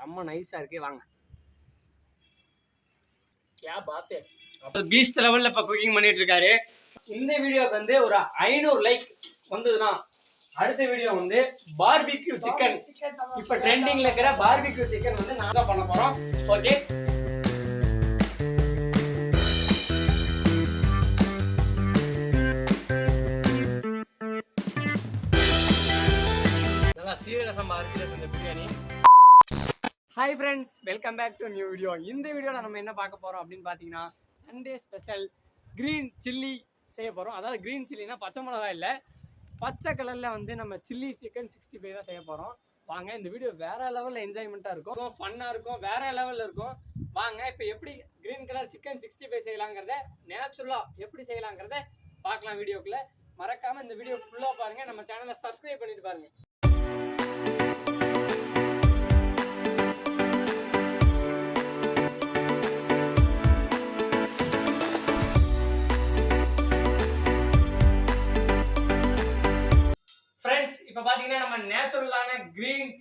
செம்ம நைஸாக இருக்கே வாங்க. கே பார்த்து அப்போ பீச் லெவலில் இப்போ குக்கிங் பண்ணிட்டு இருக்காரு இந்த வீடியோக்கு வந்து ஒரு ஐநூறு லைக் வந்ததுன்னா அடுத்த வீடியோ வந்து பார்பிக்யூ சிக்கன் இப்போ ட்ரெண்டிங்ல இருக்கிற பார்பிக்யூ சிக்கன் வந்து நாங்கள் பண்ண போகிறோம் ஓகே சீரக சம்பா அரிசியில் செஞ்ச biryani. Hi friends welcome back to new video இந்த வீடியோவில் நம்ம என்ன பார்க்க போகிறோம் அப்படின்னு பார்த்தீங்கன்னா சண்டே ஸ்பெஷல் க்ரீன் சில்லி செய்ய போகிறோம் அதாவது க்ரீன் சில்லினா பச்சை மிளகா இல்லை பச்சை கலரில் வந்து நம்ம சில்லி சிக்கன் சிக்ஸ்டி ஃபைவ் தான் செய்ய போகிறோம் வாங்க இந்த வீடியோ வேறு லெவலில் என்ஜாய்மெண்ட்டாக இருக்கும். ஃபன்னாக இருக்கும் வேறு லெவலில் இருக்கும். வாங்க இப்போ எப்படி green colour chicken sixty five செய்யலாங்கிறத நேச்சுரலாக எப்படி செய்யலாங்கிறத பார்க்கலாம் வீடியோக்குள்ளே. மறக்காமல் இந்த வீடியோ ஃபுல்லாக பாருங்கள் நம்ம சேனலை சப்ஸ்கிரைப் பண்ணிட்டு பாருங்கள்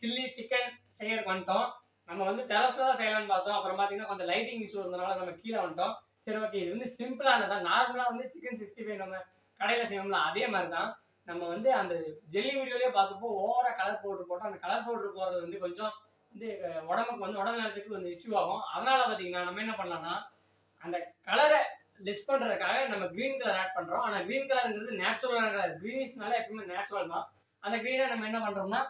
சில்லி சிக்கன் செய்யறதுக்கு வந்துட்டோம் நம்ம வந்து டெரஸ்ல தான் செய்யலாம்னு பார்த்தோம். அப்புறம் பார்த்தீங்கன்னா கொஞ்சம் லைட்டிங் இஷ்யூ இருந்தனால நம்ம கீழே வந்துட்டோம். சரி ஓகே இது வந்து சிம்பிளானதான் நார்மலாக வந்து சிக்கன் சிக்ஸ்டி ஃபைவ் நம்ம கடையில் செய்வோம்ல அதே மாதிரி தான் நம்ம வந்து அந்த ஜெல்லி வீடியோலேயே பார்த்தப்போ ஓவராக கலர் பவுடர் போட்டோம் அந்த கலர் பவுடர் போடுறது வந்து கொஞ்சம் வந்து உடம்புக்கு வந்து உடம்பு நேரத்துக்கு கொஞ்சம் இஷ்யூ ஆகும். அதனால பார்த்தீங்கன்னா நம்ம என்ன பண்ணலாம்னா அந்த கலரை லெஸ் பண்ணுறதுக்காக நம்ம க்ரீன் கலர் ஆட் பண்ணுறோம் ஆனால் க்ரீன் கலருங்கிறது நேச்சுரலான கலர் க்ரீனிஷ்னால எப்பவுமே நேச்சுரல் தான். அந்த க்ரீனை நம்ம என்ன பண்ணுறோம்னா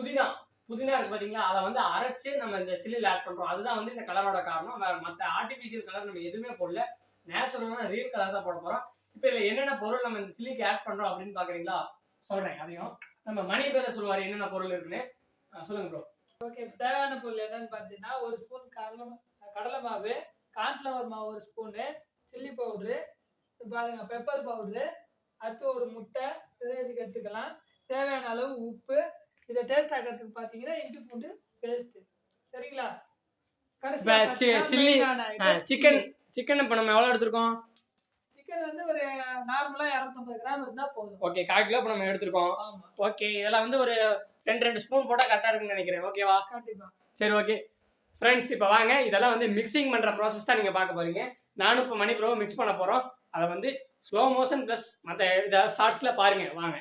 புதினா புதினா இருக்கு பார்த்தீங்களா அதை வந்து அரைச்சு நம்ம இந்த சில்லியில் ஆட் பண்ணுறோம் அதுதான் வந்து இந்த கலரோட காரணம். வேற மற்ற ஆர்டிஃபிஷியல் கலர் நம்ம எதுவுமே போடல. நேச்சுரலான ரியல் கலர் தான் போட போகிறோம் இப்போ இதில் என்னென்ன பொருள் நம்ம இந்த சில்லிக்கு ஆட் பண்ணுறோம் அப்படின்னு பார்க்குறீங்களா சொல்கிறேன் அதையும். நம்ம மணி பேர சொல்லுவார் என்னென்ன பொருள் இருக்குன்னு. சொல்லுங்க ப்ரோ ஓகே தேவையான பொருள் என்னன்னு பார்த்தீங்கன்னா ஒரு ஸ்பூன் கடலை கடலை மாவு கார்ன்ஃப்ளவர் மாவு ஒரு ஸ்பூனு சில்லி பவுட்ரு பாருங்க பெப்பர் பவுட்ரு அடுத்து ஒரு முட்டை இதை எடுத்துக்கலாம்? தேவையான அளவு உப்பு இதை டேஸ்ட் ஆக்கிறதுக்கு பார்த்தீங்கன்னா இஞ்சி பூண்டு பேஸ்ட்டு சரிங்களா? சில்லி, சிக்கன் சிக்கன் இப்போ நம்ம எவ்வளோ எடுத்திருக்கோம்? சிக்கன் வந்து ஒரு நார்மலாக இரநூத்தம்பது கிராம் இருந்தால் போதும். ஓகே கால் கிலோ இப்போ நம்ம எடுத்திருக்கோம். ஓகே இதெல்லாம் வந்து ஒரு ரெண்டு ரெண்டு ஸ்பூன் போட்டால் கரெக்டாக இருக்குன்னு நினைக்கிறேன். ஓகேவா கண்டிப்பாக சரி ஓகே ஃப்ரெண்ட்ஸ் இப்போ வாங்க. இதெல்லாம் வந்து மிக்சிங் பண்ணுற ப்ராசஸ் தான் நீங்கள் பார்க்க போறீங்க. நானும் இப்போ மணி ப்ரோ மிக்ஸ் பண்ண போகிறோம் அதை வந்து ஸ்லோ மோஷன் ப்ளஸ் மற்ற இதை ஷார்ட்ஸில் பாருங்க. வாங்க.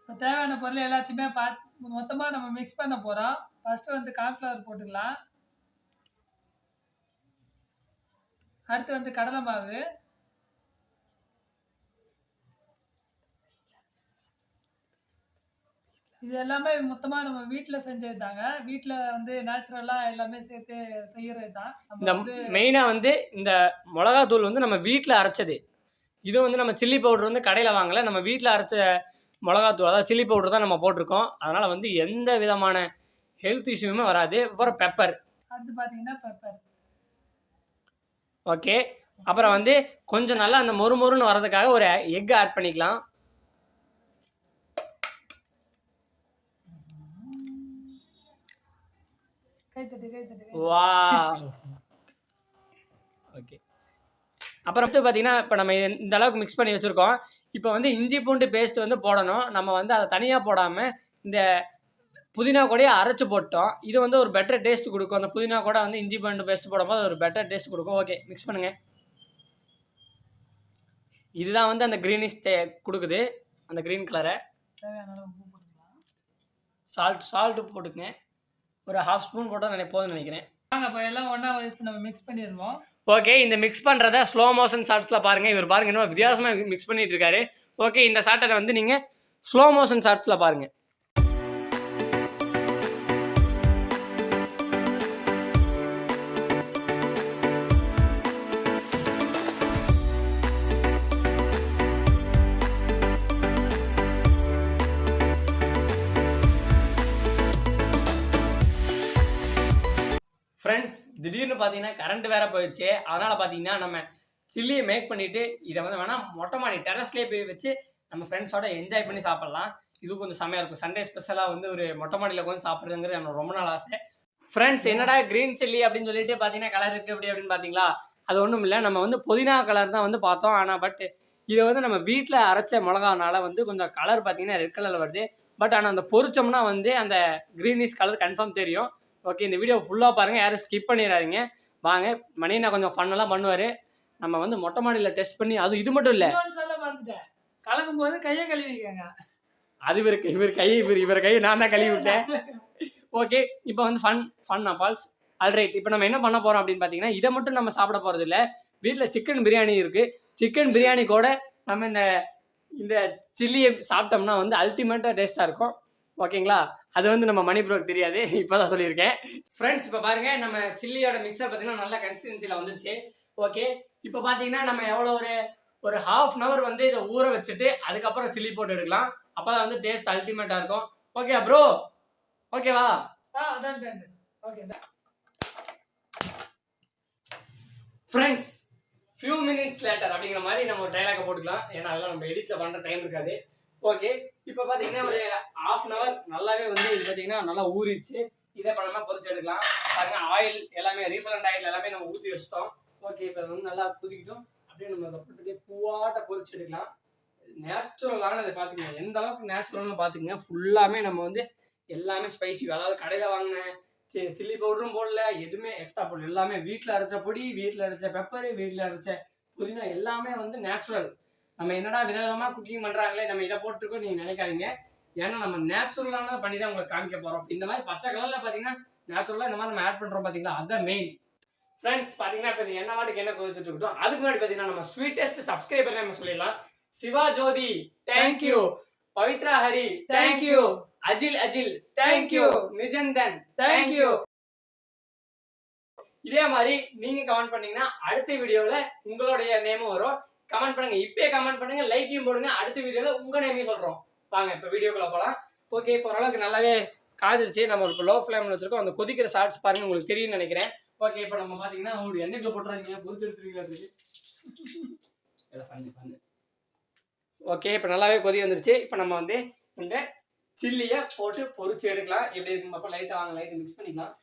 இப்போ தேவையான பொருள் எல்லாத்தையுமே பார்த்து மொத்தமாக நம்ம மிக்ஸ் பண்ண போகிறோம் ஃபஸ்ட்டு வந்து கார்ன்ஃப்ளவர் போட்டுக்கலாம். அடுத்து வந்து கடலை மாவு. இது எல்லாமே மொத்தமாக நம்ம வீட்டில் செஞ்சது தாங்க வீட்டில் வந்து நேச்சுரலாக எல்லாமே சேர்த்து செய்யறது தான் இந்த வந்து மெயினாக வந்து இந்த மிளகாத்தூள் வந்து நம்ம வீட்டில் அரைச்சது. இது வந்து நம்ம சில்லி பவுடர் வந்து கடையில் வாங்கல. நம்ம வீட்டில் அரைச்ச மிளகாத்தூள் அதாவது சில்லி பவுடர் தான் நம்ம போட்டிருக்கோம். அதனால் வந்து எந்த விதமான ஹெல்த் இஷ்யூமே வராது. அப்புறம் பெப்பர் அடுத்து பார்த்தீங்கன்னா பெப்பர் ஓகே அப்புறம் வந்து கொஞ்சம் நல்லா அந்த மொறு மொறுன்னு வரதுக்காக ஒரு எக் ஆட் பண்ணிக்கலாம். வா. ஓகே அப்புறம் வந்து பார்த்தீங்கன்னா இப்போ நம்ம இந்த அளவுக்கு மிக்ஸ் பண்ணி வச்சுருக்கோம். இப்போ வந்து இஞ்சி பூண்டு பேஸ்ட் வந்து போடணும். நம்ம வந்து அதை தனியாக போடாமல் இந்த புதினா கூடயே அரைச்சு போட்டோம். இது வந்து ஒரு பெட்டர் டேஸ்ட் கொடுக்கும். அந்த புதினா கூட வந்து இஞ்சி பூண்டு பேஸ்ட் போடும்போது ஒரு பெட்டர் டேஸ்ட் கொடுக்கும். ஓகே மிக்ஸ் பண்ணுங்கள் இதுதான் வந்து அந்த க்ரீனிஷ் கொடுக்குது. அந்த க்ரீன் கலரை சால்ட் சால்ட்டு போட்டுக்கங்க. ஒரு ஹாஃப் ஸ்பூன் போட்டால் நினை போதும்னு நினைக்கிறேன். வாங்க இப்போ எல்லாம் ஒன்றா நம்ம மிக்ஸ் பண்ணிடுவோம். ஓகே இந்த மிக்ஸ் பண்ணுறத ஸ்லோ மோஷன் ஷார்ட்ஸில் பாருங்கள் இவர் பாருங்க இன்னும் வித்தியாசமாக மிக்ஸ் பண்ணிகிட்டு இருக்காரு. ஓகே இந்த ஷார்ட்டை வந்து நீங்கள் ஸ்லோ மோஷன் ஷார்ட்ஸில் பாருங்கள் திடீர்னு பார்த்தீங்கன்னா கரண்ட் வேற போயிடுச்சு. அதனால் பார்த்தீங்கன்னா நம்ம சில்லியை மேக் பண்ணிவிட்டு இதை வந்து வேணால் மொட்டை மாடி டெரஸ்லேயே போய் வச்சு நம்ம ஃப்ரெண்ட்ஸோட என்ஜாய் பண்ணி சாப்பிட்லாம். இது கொஞ்சம் செம்மையாக இருக்கும். சண்டே ஸ்பெஷலாக வந்து ஒரு மொட்டை மாடியில் கொஞ்சம் சாப்பிட்றதுங்கிறது எனக்கு ரொம்ப நாள் ஆசை. ஃப்ரெண்ட்ஸ் என்னடா க்ரீன் சில்லி அப்படின்னு சொல்லிட்டு பார்த்தீங்கன்னா கலர் இருக்குது அப்படி அப்படின்னு பார்த்தீங்களா அது ஒன்றும் இல்லை. நம்ம வந்து புதினா கலர் தான் வந்து பார்த்தோம். ஆனால் பட் இதை வந்து நம்ம வீட்டில் அரைச்ச மிளகானால வந்து கொஞ்சம் கலர் பார்த்தீங்கன்னா ரெட் கலரில் வருது. பட் ஆனால் அந்த பொறிச்சோம்னா வந்து அந்த க்ரீனிஷ் கலர் கன்ஃபார்ம் தெரியும். ஓகே இந்த வீடியோ ஃபுல்லாக பாருங்கள் யாரும் ஸ்கிப் பண்ணிடாதீங்க வாங்க மணி நான் கொஞ்சம் ஃபன்னெல்லாம் பண்ணுவார். நம்ம வந்து மொட்டை மாடியில் டெஸ்ட் பண்ணி அது இது மட்டும் இல்லை. சொல்ல மறந்துட்டேன். கலக்கும் போது கையை கழுவிக்கங்க. அது இவருக்கு இவர் கை இவர் இவர் கையை நான் தான் கழுவி விட்டேன். ஓகே இப்போ வந்து ஃபன் ஃபன் அப்பால்ஸ் ஆல்ரைட் இப்போ நம்ம என்ன பண்ண போகிறோம் அப்படின்னு பார்த்தீங்கன்னா இதை மட்டும் நம்ம சாப்பிட போகிறது இல்லை. வீட்டில் சிக்கன் பிரியாணி இருக்குது சிக்கன் பிரியாணி கூட நம்ம இந்த இந்த சில்லியை சாப்பிட்டோம்னா வந்து அல்டிமேட்டாக டேஸ்ட்டாக இருக்கும். ஓகேங்களா? அது வந்து நம்ம மணிபுரோக்கு தெரியாது. இப்போ தான் சொல்லியிருக்கேன். ஃப்ரெண்ட்ஸ் இப்போ பாருங்க நம்ம சில்லியோட மிக்சர் பார்த்தீங்கன்னா நல்ல கன்சிஸ்டன்சியில் வந்துருச்சு. ஓகே இப்போ பார்த்தீங்கன்னா நம்ம எவ்வளோ ஒரு ஒரு ஹாஃப் அன் ஹவர் வந்து இதை ஊற வச்சுட்டு அதுக்கப்புறம் சில்லி போட்டு எடுக்கலாம். அப்போ தான் வந்து டேஸ்ட் அல்டிமேட்டாக இருக்கும். ஓகே ப்ரோ ஓகேவா ஆ அதான் okay friends few minutes later அப்படிங்கிற மாதிரி நம்ம ஒரு டைலாக போட்டுக்கலாம். ஏன்னா அதெல்லாம் நம்ம எடிட்டில் பண்ணுற டைம் இருக்காது. ஓகே இப்போ பார்த்தீங்கன்னா ஒரு ஆஃப் அன் அவர் நல்லாவே வந்து இது பார்த்தீங்கன்னா நல்லா ஊறிடுச்சு. இதை இப்போ நம்ம எடுக்கலாம். பாருங்க ஆயில் எல்லாமே ரீஃபண்ட் ஆயில் எல்லாமே நம்ம ஊற்றி வச்சிட்டோம். ஓகே இப்போ வந்து நல்லா குதிக்கிட்டோம். அப்படியே நம்ம அப்படியே பூவாட்ட பொறிச்சு எடுக்கலாம். நேச்சுரலான இதை பார்த்துக்கங்க எந்த அளவுக்கு நேச்சுரல்னு பார்த்துக்கோங்க ஃபுல்லாமே நம்ம வந்து எல்லாமே ஸ்பைசி அதாவது கடையில் வாங்கினேன் சில்லி பவுடரும் போடல. எதுவுமே எக்ஸ்ட்ரா போடல. எல்லாமே வீட்டில் அரைச்ச பொடி வீட்டில் அரைச்ச பெப்பரு வீட்டில் அரைச்ச புதினா எல்லாமே வந்து நேச்சுரல் நம்ம என்னடா விதவிதமாக குக்கிங் பண்ணுறாங்களே நம்ம இதை போட்டிருக்கோம் நீங்கள் நினைக்காதீங்க. ஏன்னா நம்ம நேச்சுரலானதை பண்ணி தான் உங்களுக்கு காமிக்க போகிறோம் இந்த மாதிரி பச்சை கலரில் பார்த்தீங்கன்னா நேச்சுரலாக இந்த மாதிரி நம்ம ஆட் பண்ணுறோம் பார்த்தீங்களா அதுதான் மெயின் ஃப்ரெண்ட்ஸ் பார்த்தீங்கன்னா இப்போ இந்த என்ன வாட்டுக்கு என்ன கொதிச்சுட்டு இருக்கட்டும் அதுக்கு முன்னாடி பார்த்தீங்கன்னா நம்ம ஸ்வீட்டஸ்ட் சப்ஸ்கிரைபர் நம்ம சொல்லிடலாம். Siva Jyothi thank you Pavithra Hari thank you Ajil Ajil thank you Nijanthan thank you இதே மாதிரி நீங்க கமெண்ட் பண்ணீங்கன்னா அடுத்த வீடியோல உங்களுடைய நேமும் வரும். கமெண்ட் பண்ணுங்க. இப்பயே கமெண்ட் பண்ணுங்க. லைக்கையும் போடுங்க. அடுத்த வீடியோல உங்க நேமையும் சொல்றோம். வாங்க இப்ப வீடியோக்குள்ள போலாம். ஓகே இப்போ ஓரளவுக்கு நல்லாவே காய்ச்சிருச்சு நம்ம இப்போ லோ ஃப்ளேம்ல வச்சிருக்கோம். அந்த கொதிக்கிற ஷார்ட்ஸ் பாருங்க உங்களுக்கு தெரியும்னு நினைக்கிறேன். ஓகே இப்போ நம்ம பாத்தீங்கன்னா உங்களுக்கு எண்ணெய்க்குள்ள போட்டுறாங்க பொரிச்சு எடுத்துருவீங்களா ஓகே இப்போ நல்லாவே கொதி வந்துருச்சு. இப்போ நம்ம வந்து இந்த சில்லியை போட்டு பொரிச்சு எடுக்கலாம். எப்படி இருக்கும் அப்போ லைட்டாக வாங்க. லைட்டை மிக்ஸ் பண்ணிக்கலாம்.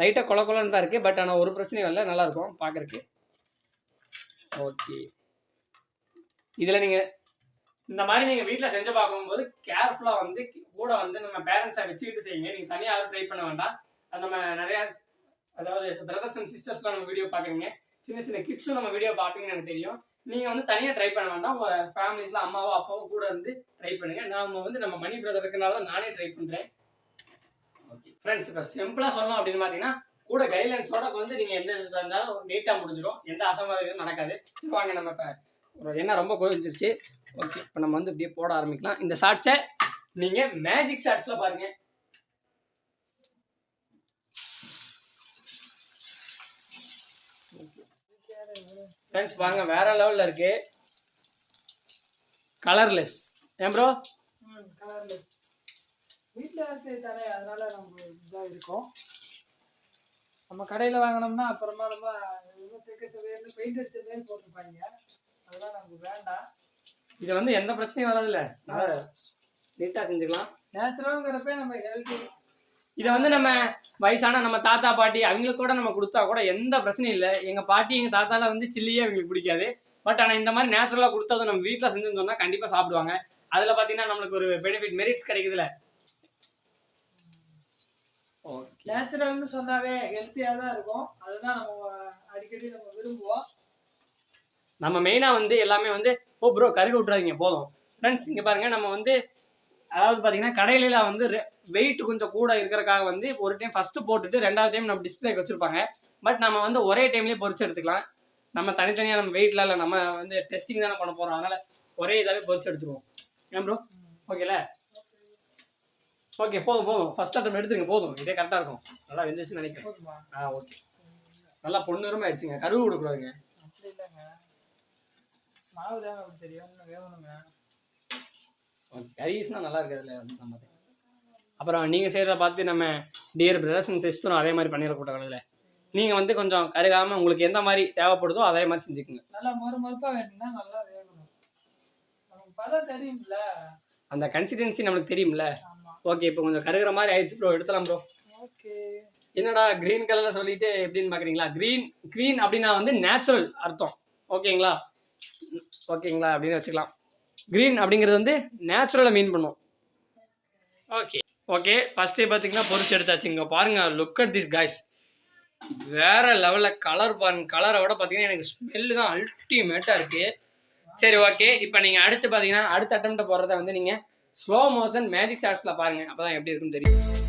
லைட்டாக கொல கொலன்னு தான் இருக்குது பட் ஆனால் ஒரு பிரச்சனையும் இல்லை. நல்லாயிருக்கும் பார்க்குறக்கு ஓகே இதில் நீங்கள் இந்த மாதிரி நீங்கள் வீட்டில் செஞ்சு பார்க்கும்போது கேர்ஃபுல்லாக வந்து கூட வந்து நம்ம பேரண்ட்ஸை வச்சுக்கிட்டு செய்யுங்க. நீங்கள் தனியாக யாரும் ட்ரை பண்ண வேண்டாம். அது நம்ம நிறையா அதாவது பிரதர்ஸ் அண்ட் சிஸ்டர்ஸ்லாம் நம்ம வீடியோ பார்க்குறீங்க. சின்ன சின்ன கிட்ஸும் நம்ம வீடியோ பார்ப்பீங்கன்னு எனக்கு தெரியும். நீங்கள் வந்து தனியாக ட்ரை பண்ண வேண்டாம். உங்கள் ஃபேமிலிஸில் அம்மாவோ அப்பாவோ கூட இருந்து ட்ரை பண்ணுங்க. நாம வந்து நம்ம மணி பிரதர் இருக்கனால தான் நானே ட்ரை பண்ணுறேன் ஓகே ஃப்ரெண்ட்ஸ் இப்போ சிம்பிளாக சொல்லணும் அப்படின்னு பார்த்தீங்கன்னா கூட கைட்லைன்ஸோட வந்து நீங்கள் எந்த இது இருந்தாலும் நீட்டாக முடிஞ்சிடும் எந்த அசம்பாவிதமும் நடக்காது. வாங்க நம்ம இப்போ என்ன ரொம்ப குறைஞ்சிருச்சு ஓகே இப்போ நம்ம வந்து இப்படியே போட ஆரம்பிக்கலாம். இந்த ஷார்ட்ஸை நீங்கள் மேஜிக் ஷார்ட்ஸில் பாருங்க. ஃப்ரெண்ட்ஸ் பாருங்க வேற லெவலில் இருக்கு. கலர்லெஸ் ஏன் ப்ரோ கலர்லெஸ் வீட்டில் இருக்கு தானே அதனால நம்ம இதாக இருக்கும். நம்ம கடையில் வாங்கினோம்னா அப்புறமா ரொம்ப செக்க செவேர்னு பெயிண்ட் அடிச்ச மாரி போட்டிருப்பாங்க. அதெல்லாம் நமக்கு வேண்டாம். இது வந்து எந்த பிரச்சனையும் வராதுல்ல. நீட்டாக செஞ்சுக்கலாம். நேச்சுரலுங்கிறப்ப நம்ம ஹெல்த்தி இதை வந்து நம்ம வயசான நம்ம தாத்தா பாட்டி அவங்களுக்கு கூட நம்ம கொடுத்தா கூட எந்த பிரச்சனையும் இல்லை. எங்கள் பாட்டி எங்கள் தாத்தால வந்து சில்லியே அவங்களுக்கு பிடிக்காது. பட் ஆனால் இந்த மாதிரி நேச்சுரலாக கொடுத்தது நம்ம வீட்டில் செஞ்சுன்னு சொன்னால் கண்டிப்பாக சாப்பிடுவாங்க. அதில் பார்த்தீங்கன்னா நம்மளுக்கு ஒரு பெனிஃபிட் மெரிட்ஸ் கிடைக்குதுல்ல. நேச்சுரல்னு சொன்னாவே ஹெல்த்தியாக தான் இருக்கும். அதுதான் நம்ம அடிக்கடி நம்ம விரும்புவோம். நம்ம மெயினாக வந்து எல்லாமே வந்து ஓ ப்ரோ கருக விட்றாதீங்க போதும். ஃப்ரெண்ட்ஸ் இங்கே பாருங்க நம்ம வந்து அதாவது பார்த்தீங்கன்னா கடையில வந்து வெயிட் கொஞ்சம் கூட இருக்கிறக்காக வந்து ஒரு டைம் ஃபஸ்ட்டு போட்டுட்டு ரெண்டாவது டைம் நம்ம டிஸ்பிளேக்கு வச்சுருப்பாங்க. பட் நம்ம வந்து ஒரே டைம்லேயே பொரிச்சு எடுத்துக்கலாம். நம்ம தனித்தனியாக நம்ம வெயிட்ல இல்லை நம்ம வந்து டெஸ்டிங் தானே பண்ண போகிறோம் அதனால ஒரே இதாகவே பொரிச்சு எடுத்துருவோம். ஏன் ப்ரோ ஓகேல ஓகே போதும் போதும் ஃபர்ஸ்ட் அட்டம் எடுத்துருங்க போதும். இதே கரெக்டாக இருக்கும். நல்லா வெந்துச்சுன்னு நினைக்கிறேன். ஆ ஓகே நல்லா பொண்ணுரமாக ஆயிடுச்சுங்க. கருவு விடக்கூடாதுங்க மாவு தாங்க தெரியும் வேகணுங்க கரீஸ்னால் நல்லா இருக்காதுல்ல வந்து நம்ம அப்புறம் நீங்கள் செய்கிறத பார்த்து நம்ம டியர் பிரதர்ஸ் அண்ட் சிஸ்டரும் அதே மாதிரி பண்ணிடக்கூடாதுல்ல நீங்கள் வந்து கொஞ்சம் கருகாமல் உங்களுக்கு எந்த மாதிரி தேவைப்படுதோ அதே மாதிரி செஞ்சுக்குங்க. நல்லா மொறு மொறுப்பா வேணும்னா நல்லா வேகணும். நமக்கு பதம் தெரியும்ல. அந்த கன்சிஸ்டன்சி நம்மளுக்கு தெரியும்ல? ஓகே இப்போ கொஞ்சம் கருகிற மாதிரி ஆயிடுச்சு ப்ரோ எடுத்துலாம் ப்ரோ ஓகே என்னடா க்ரீன் கலரில் சொல்லிட்டு எப்படின்னு பார்க்குறீங்களா க்ரீன் க்ரீன் அப்படின்னா வந்து நேச்சுரல் அர்த்தம். ஓகேங்களா ஓகேங்களா அப்படின்னு வச்சுக்கலாம். க்ரீன் அப்படிங்கிறது வந்து நேச்சுரலை மீன் பண்ணும். ஓகே ஓகே ஃபஸ்ட்டே பார்த்தீங்கன்னா பொரிச்சு எடுத்தாச்சு. இங்கே பாருங்க லுக் அட் திஸ் காய்ஸ் வேற லெவலில் கலர் பாருங்க. கலரை விட பார்த்தீங்கன்னா எனக்கு ஸ்மெல்லு தான் அல்டிமேட்டாக இருக்கு. சரி ஓகே இப்போ நீங்கள் அடுத்து பார்த்தீங்கன்னா அடுத்த அட்டம்ப்ட் போடுறத வந்து நீங்கள் ஸ்லோ மோஷன் மேஜிக் ஷார்ட்ஸில் பாருங்க. அப்போ தான் எப்படி இருக்குன்னு தெரியும்.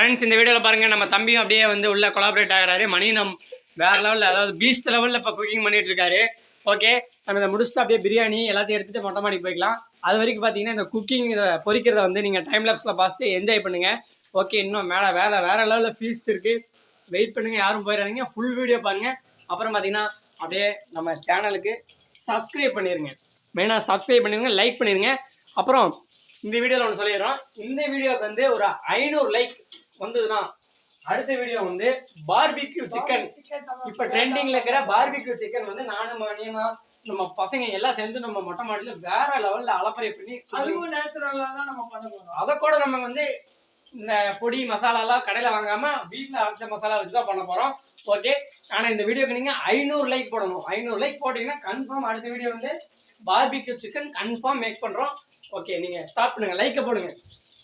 ஃப்ரெண்ட்ஸ் இந்த வீடியோவில் பாருங்கள் நம்ம தம்பியும் அப்படியே வந்து உள்ளே கொலாபரேட் ஆகிறாரு. மணி நம் வேறு லெவலில் அதாவது பீஸ்ட் லெவலில் இப்போ குக்கிங் பண்ணிட்டு இருக்காரு. ஓகே நம்ம இதை முடிச்சுட்டு அப்படியே பிரியாணி எல்லாத்தையும் எடுத்துகிட்டு மொட்டை மாடி போய்க்கலாம். அது வரைக்கும் பார்த்தீங்கன்னா இந்த குக்கிங் இதை பொறிக்கிறத வந்து நீங்கள் டைம் லேப்ஸில் பார்த்து என்ஜாய் பண்ணுங்கள் ஓகே இன்னும் மேலே வேலை வேறு லெவலில் ஃபீஸ்ட் இருக்குது வெயிட் பண்ணுங்கள் யாரும் போயிடாதீங்க ஃபுல் வீடியோ பாருங்கள் அப்புறம் பார்த்தீங்கன்னா அப்படியே நம்ம சேனலுக்கு சப்ஸ்கிரைப் பண்ணிடுங்க மெயினாக சப்ஸ்கிரைப் பண்ணிடுங்க லைக் பண்ணிடுங்க அப்புறம் இந்த வீடியோவில் ஒன்று சொல்லிடுறோம். இந்த வீடியோவுக்கு வந்து ஒரு ஐநூறு லைக் வந்ததுன்னா அடுத்த வீடியோ வந்து பார்பிக்யூ சிக்கன் இப்போ ட்ரெண்டிங்ல இருக்கிற பார்பிக்யூ சிக்கன் வந்து நானும் மணியமா நம்ம பசங்க எல்லாம் சேர்ந்து நம்ம மொட்டை மாடியில வேற லெவல்ல அலப்பறை பண்ணி அதுவும் நேச்சுரலா தான் நம்ம பண்ண போறோம். அதை கூட நம்ம வந்து இந்த பொடி மசாலாலாம் கடையில் வாங்காம வீட்டில் அரைச்ச மசாலா வச்சு தான் பண்ண போறோம். ஓகே ஆனா இந்த வீடியோக்கு நீங்க ஐநூறு லைக் போடணும். ஐநூறு லைக் போட்டீங்கன்னா கன்ஃபார்ம் அடுத்த வீடியோ வந்து பார்பிக்யூ சிக்கன் கன்ஃபார்ம் மேக் பண்றோம். ஓகே நீங்க ஸ்டார்ட் பண்ணுங்க. லைக்கை போடுங்க.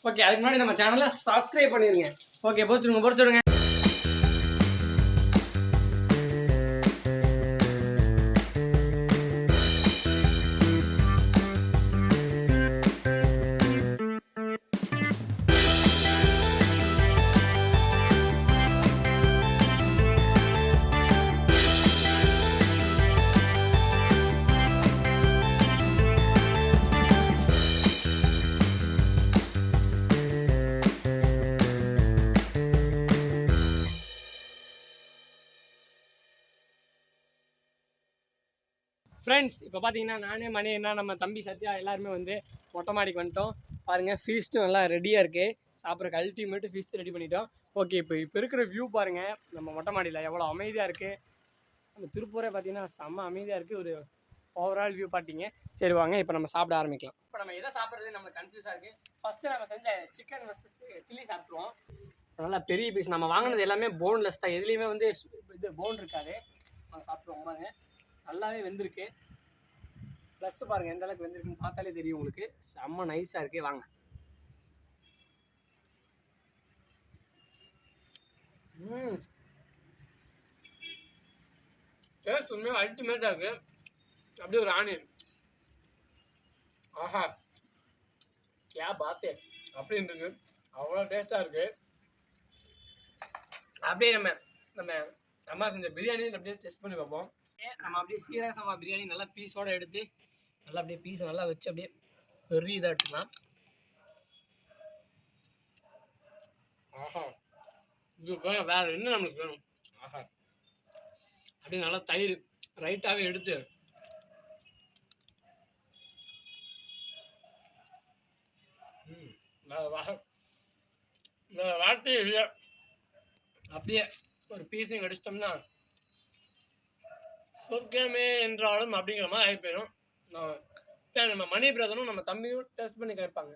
ஓகே அதுக்கு முன்னாடி நம்ம சேனலை சப்ஸ்கிரைப் பண்ணிருங்க. ஓகே பொறுத்துருங்க பொறுத்துருங்க ஃப்ரெண்ட்ஸ் இப்போ பார்த்தீங்கன்னா நானே மணி என்ன நம்ம தம்பி சத்யா எல்லாருமே வந்து மொட்டை மாடிக்கு வந்துட்டோம். பாருங்கள் ஃபீஸ்ட்டும் நல்லா ரெடியாக இருக்குது சாப்பிட்றக்கு அல்டிமேட்டு ஃபீஸ்ட் ரெடி பண்ணிட்டோம். ஓகே இப்போ இப்போ இருக்கிற வியூ பாருங்கள் நம்ம மொட்டை மாடியில் எவ்வளோ அமைதியாக இருக்குது நம்ம திருப்பூரே பார்த்தீங்கன்னா செம்ம அமைதியாக இருக்குது ஒரு ஓவரால் வியூ பார்த்தீங்க சரி வாங்க இப்போ நம்ம சாப்பிட ஆரம்பிக்கலாம். இப்போ நம்ம எதை சாப்பிட்றது நம்ம கன்ஃபியூஸாக இருக்குது ஃபஸ்ட்டு நம்ம செஞ்ச சிக்கன் ஃபஸ்ட்டு சில்லி சாப்பிட்ருவோம் நல்லா பெரிய பீஸ் நம்ம வாங்கினது எல்லாமே போன்லெஸ் தான். எதுலேயுமே வந்து இது போன் இருக்காது. நம்ம சாப்பிட்ருவோம் பாருங்க. நல்லாவே வெந்திருக்கு. ப்ளஸ் பாருங்க எந்த அளவுக்கு வெந்திருக்குன்னு பார்த்தாலே தெரியும் உங்களுக்கு. செம்ம நைஸாக இருக்குது வாங்க. டேஸ்ட் உண்மையாக அல்டிமேட்டாக இருக்கு. அப்படியே ஒரு ஆனியன் ஆஹா. கே பாத்தே அப்படின்னு இருக்கு அவ்வளோ டேஸ்ட்டாக இருக்கு. அப்படியே நம்ம நம்ம அம்மா செஞ்ச பிரியாணி அப்படியே டெஸ்ட் பண்ணி பார்ப்போம். நம்ம அப்படியே சீரக சம்பா பிரியாணி நல்லா பீஸோட எடுத்து நல்லா அப்படியே பீஸை நல்லா வச்சு அப்படியே பெரிய இதாக எடுத்துக்கலாம். ஆஹா. இது வேற என்ன நம்மளுக்கு வேணும்? ஆஹா. அப்படியே நல்லா தயிர் ரைட்டாகவே எடுத்து. வார்த்தையே இல்லை. அப்படியே ஒரு பீஸையும் கடிச்சிட்டோம்னா சொர்க்கமே என்றாலும் அப்படிங்கிற மாதிரி ஆகி போயிடும் நம்ம மணி பிரதரும் நம்ம தம்பியும் டெஸ்ட் பண்ணி கேட்பாங்க.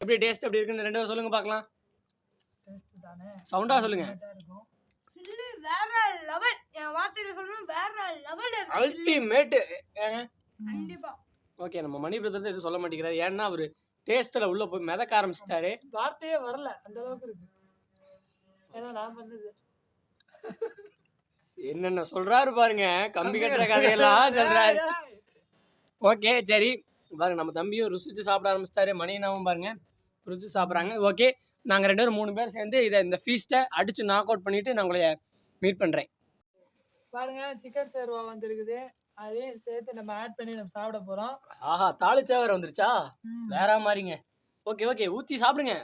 எப்படி டேஸ்ட் எப்படி இருக்குன்னு ரெண்டு பேரும் சொல்லுங்க பார்க்கலாம். டேஸ்ட் தானே? சவுண்டா சொல்லுங்க. வேற லெவல் என் வார்த்தையில சொல்லணும் வேற லெவல் அல்டிமேட் ஏங்க? கண்டிப்பா. ஓகே நம்ம மணி பிரதர் எதுவும் சொல்ல மாட்டேங்கிறாரு. ஏன்னா அவர் டேஸ்ட்டில் உள்ள போய் மிதக்க ஆரம்பிச்சிட்டாரு. வார்த்தையே வரல அந்த அளவுக்கு இருக்கு. ஏன்னா நான் பண்ணது. என்னென்ன சொல்றாரு பாருங்க கம்பி கட்டுற கதையெல்லாம் சொல்றாரு. ஓகே சரி. பாருங்க நம்ம தம்பியும் ருசிச்சு சாப்பிட ஆரம்பிச்சிட்டாரு மணியனாவும் பாருங்க புரிஞ்சு சாப்பிட்றாங்க. ஓகே நாங்கள் ரெண்டு பேரும் மூணு பேர் சேர்ந்து இதை இந்த ஃபீஸ்ட்டை அடித்து நாக் அவுட் பண்ணிவிட்டு நான் உங்களை மீட் பண்ணுறேன் பாருங்க சிக்கன் சேர்வா வந்திருக்குது. அதையும் சேர்த்து நம்ம ஆட் பண்ணி நம்ம சாப்பிட போறோம். ஆஹா தாளிச்சா வேறு வந்துருச்சா வேற மாதிரிங்க. ஓகே ஓகே ஊற்றி சாப்பிடுங்க.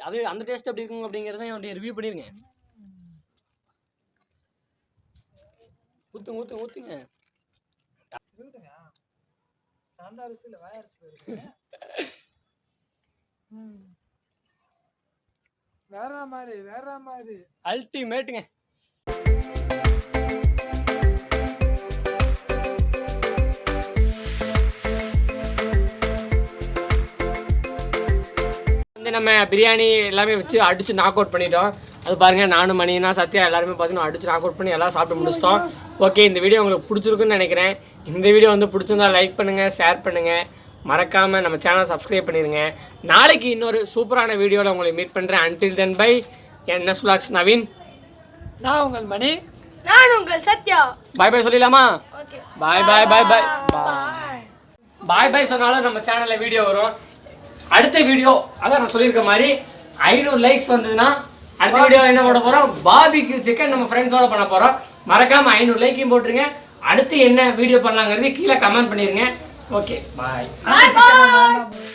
அது அந்த டேஸ்ட் எப்படி இருக்குங்க அப்படிங்கிறத அப்படியே ரிவ்யூ பண்ணிருங்க ஊற்றுங்க ஊற்றுங்க ஊற்றுங்க. வேற மாதிரி வேற மாதிரி. அல்டிமேட்டுங்க. வந்து நம்ம பிரியாணி எல்லாமே வச்சு அடிச்சு நாக் அவுட் பண்ணிட்டோம். அது பாருங்க நானும் மணினா சத்யா எல்லாருமே பார்த்தீங்கன்னா அடிச்சு நாக் அவுட் பண்ணி எல்லாம் சாப்பிட்டு முடிச்சிட்டோம். ஓகே இந்த வீடியோ உங்களுக்கு பிடிச்சிருக்குன்னு நினைக்கிறேன். இந்த வீடியோ வந்து பிடிச்சிருந்தா லைக் பண்ணுங்க ஷேர் பண்ணுங்க. மறக்காம நம்ம சேனல் சப்ஸ்கிரைப் பண்ணிருங்க. நாளைக்கு இன்னொரு சூப்பரான வீடியோவில் உங்களை மீட் பண்ணுறேன் until then bye N S vlogs Naveen நான் உங்கள் மணி. நான் உங்கள் சத்யா. பாய் பாய் சொல்லிடலாமா? ஓகே பாய் பாய் பாய் பாய் பாய் பாய் சொன்னாலும் நம்ம சேனல்ல வீடியோ வரும். அடுத்த வீடியோ அதான் நான் சொல்லியிருக்க மாதிரி ஐநூறு லைக்ஸ் வந்ததுன்னா அடுத்த வீடியோ என்ன போட போறோம்? பாபிக்யூ சிக்கன் நம்ம ஃப்ரெண்ட்ஸோட பண்ண போறோம். மறக்காம ஐநூறு லைக்கையும் போட்டுருங்க. அடுத்து என்ன வீடியோ பண்ணலாங்கிறது கீழே கமெண்ட் பண்ணிருங்க. ஓகே பாய் பாய் பாய்